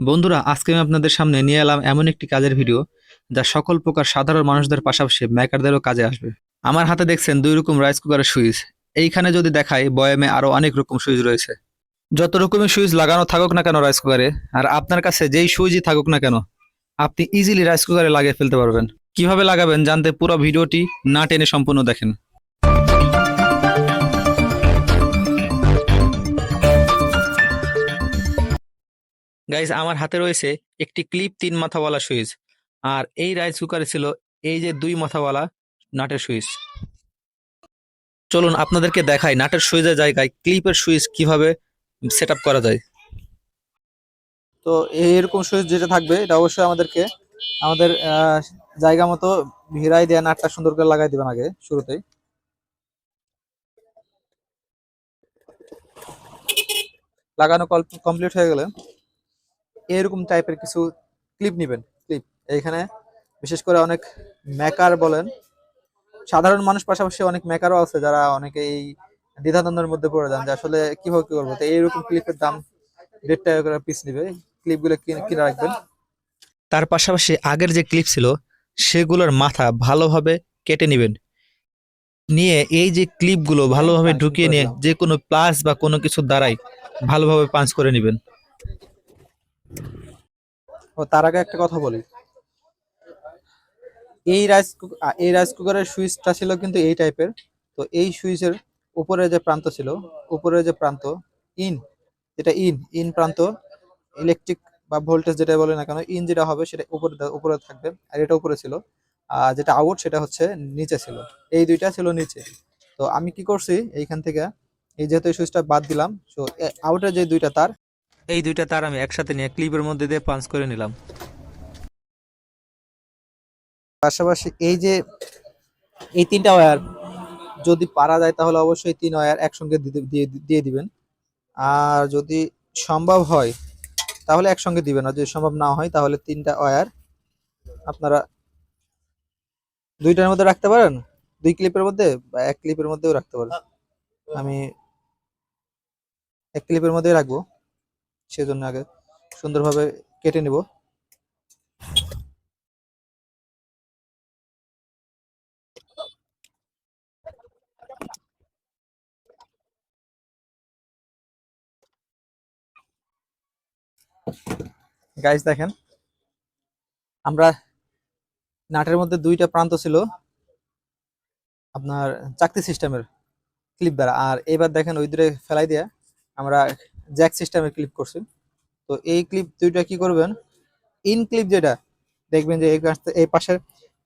বন্ধুরা, আজকে আমি আপনাদের সামনে নিয়ে এলাম এমন একটি কাজের ভিডিও যা সকল প্রকার সাধারণ মানুষদের পাশাপাশি মেকারদেরও কাজে আসবে। আমার হাতে দেখছেন দুই রকম রাইস কুকারের সুইচ। এইখানে যদি দেখাই, বয়ামে আরও অনেক রকম সুইচ রয়েছে। যত রকমের সুইচ লাগানো থাকুক না কেন রাইস কুকারে, আর আপনার কাছে যেই সুইচই থাকুক না কেন, আপনি ইজিলি রাইস কুকারে লাগিয়ে ফেলতে পারবেন। কীভাবে লাগাবেন জানতে পুরো ভিডিওটি না টেনে সম্পূর্ণ দেখেন। গাইজ আমার হাতে রয়েছে একটি ক্লিপ তিন মাথাওয়ালা সুইচ আর এই রাইস কুকারে ছিল এই যে দুই মাথাওয়ালা নাটের সুইচ চলুন আপনাদেরকে দেখাই নাটের সুইচের জায়গায় ক্লিপের সুইচ কীভাবে সেট করা যায়। তো এরকম সুইচ যেটা থাকবে, এটা অবশ্যই আমাদেরকে আমাদের জায়গা মতো ভিড়াই দেওয়া নাটটা সুন্দর করে লাগাই দেবেন আগে শুরুতেই। লাগানো কমপ্লিট হয়ে গেলে এরকম টাইপের কিছু ক্লিপ নেবেন। ক্লিপ এইখানে বিশেষ করে অনেক মেকার বলেন, সাধারণ মানুষ পাশাপাশি অনেক মেকারও আছে যারা অনেকে এই দ্বিধাদ্বন্দ্বের মধ্যে পড়ে যান যে আসলে কীভাবে কি করব। তো এইরকম ক্লিপের দাম দেড় টাকা করে পিস নিবে। ক্লিপগুলো কিনে রাখবেন। তার পাশাপাশি আগের যে ক্লিপ ছিল, সেগুলোর মাথা ভালোভাবে কেটে নেবেন। নিয়ে এই যে ক্লিপগুলো ভালোভাবে ঢুকিয়ে নিয়ে। যে কোনো প্লাস বা কোনো কিছুর দ্বারাই ভালোভাবে পাঞ্চ করে নেবেন। ও, তার আগে একটা কথা বলি। এই রাইস এই রাইস কুকারের সুইচটা ছিল কিন্তু এই টাইপের তো এই সুইচের উপরে যে প্রান্ত ছিল উপরে যে প্রান্ত, ইন, যেটা ইন ইন প্রান্ত ইলেকট্রিক বা ভোল্টেজ যেটা বলে না কেন, ইন যেটা হবে সেটা উপরে উপরে থাকবে, আর এটা উপরে ছিল। আর যেটা আউট সেটা হচ্ছে নিচে ছিল। এই দুইটা ছিল নিচে। তো আমি কি করছি, এইখান থেকে এই যেহেতু এই সুইচটা বাদ দিলাম তো আউটের যে দুইটা তার এই দুইটা তার আমি একসাথে নিয়ে ক্লিপের মধ্যে দিয়ে পাঞ্চ করে নিলাম। পাশাপাশি এই যে এই তিনটা ওয়্যার যদি পারা যায় তাহলে অবশ্যই তিন ওয়্যার একসঙ্গে দিয়ে দিয়ে দিবেন। আর যদি সম্ভব হয়, তাহলে একসঙ্গে দিবেন। আর যদি সম্ভব না হয়, তাহলে তিনটা ওয়্যার আপনারা দুইটার মধ্যে রাখতে পারেন? দুই ক্লিপের মধ্যে? বা এক ক্লিপের মধ্যেও রাখতে পারেন। আমি এক ক্লিপের মধ্যেই রাখব। সেজন্য আগে সুন্দরভাবে কেটে নেব। গাইস দেখেন, আমরা নাটের মধ্যে দুইটা প্রান্ত ছিল, আপনার চাকতি সিস্টেমের ক্লিপ দ্বারা। আর এবার দেখেন ওই দূরে ফেলাই দিয়ে আমরা জ্যাক সিস্টেমের ক্লিপ করছি তো এই ক্লিপ দুইটা কি করবেন? ইন ক্লিপ যেটা, দেখবেন যে এই এই পাশের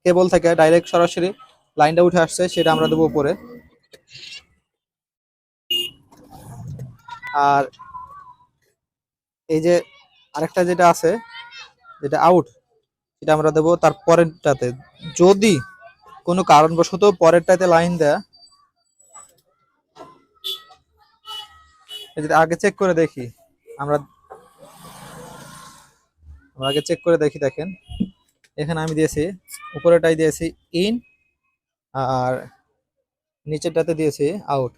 কেবল থেকে ডাইরেক্ট সরাসরি লাইনটা উঠে আসছে, সেটা আমরা দেবো উপরে। আর এই যে আরেকটা যেটা আছে, যেটা আউট সেটা আমরা দেবো তার পরেরটাতে। যদি কোনো কারণবশত পরেরটাতে লাইন দেয়া এই যে আগে চেক করে দেখি। আমরা আমরা আগে চেক করে দেখি, দেখেন। এখানে আমি দিয়েছি উপরেটাই দিয়েছি ইন আর নিচেরটাতে দিয়েছি আউট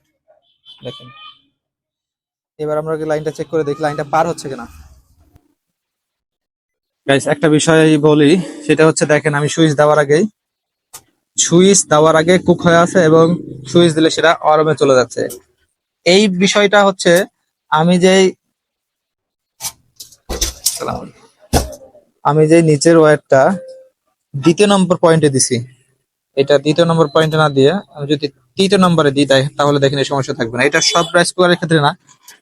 দেখেন। এবার আমরা লাইনটা চেক করে দেখি লাইনটা পার হচ্ছে কিনা। গাইস একটা বিষয় বলি, সেটা হচ্ছে দেখেন, আমি সুইচ দেওয়ার আগেই, সুইচ দেওয়ার আগে কুক হয়ে আছে এবং সুইচ দিলে সেটা অরমে চলে যাচ্ছে। এই বিষয়টা হচ্ছে আমি আলাইকুম। আমি যে নিচের ওয়্যারটা দ্বিতীয় নম্বর পয়েন্টে দিছি, এটা দ্বিতীয় নম্বর পয়েন্টে না দিয়ে আমি যদি তৃতীয় নম্বরে দিই তাহলে দেখেন এই সমস্যা থাকবে না এটা সব রাইস কুকারের ক্ষেত্রে না,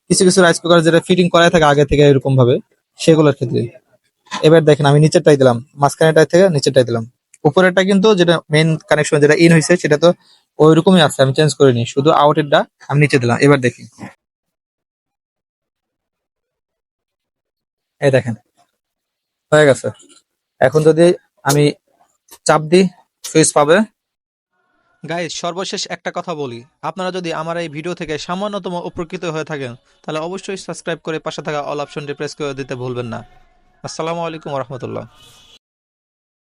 কিছু কিছু রাইস কুকার যেটা ফিটিং করাই থাকে আগে থেকে এরকম ভাবে সেগুলোর ক্ষেত্রে এবার দেখেন আমি নিচেরটাই দিলাম মাঝখানে মাঝখানেটাই থেকে নিচেরটাই দিলাম উপরেরটা কিন্তু যেটা মেন কানেকশন যেটা ইন হয়েছে সেটা তো ওই রকমই আছে, আমি চেঞ্জ করিনি, শুধু আউটেরটা আমি নিচে দিলাম, এবার দেখি। এই দেখেন, হয়ে গেছে। এখন যদি আমি চাপ দিই, সুইচ পাবে। গাইজ সর্বশেষ একটা কথা বলি। আপনারা যদি আমার এই ভিডিও থেকে সামান্যতম উপকৃত হয়ে থাকেন, তাহলে অবশ্যই সাবস্ক্রাইব করে পাশে থাকা অল অপশনটি প্রেস করে দিতে ভুলবেন না। আসসালামু আলাইকুম রহমতুল্লাহ।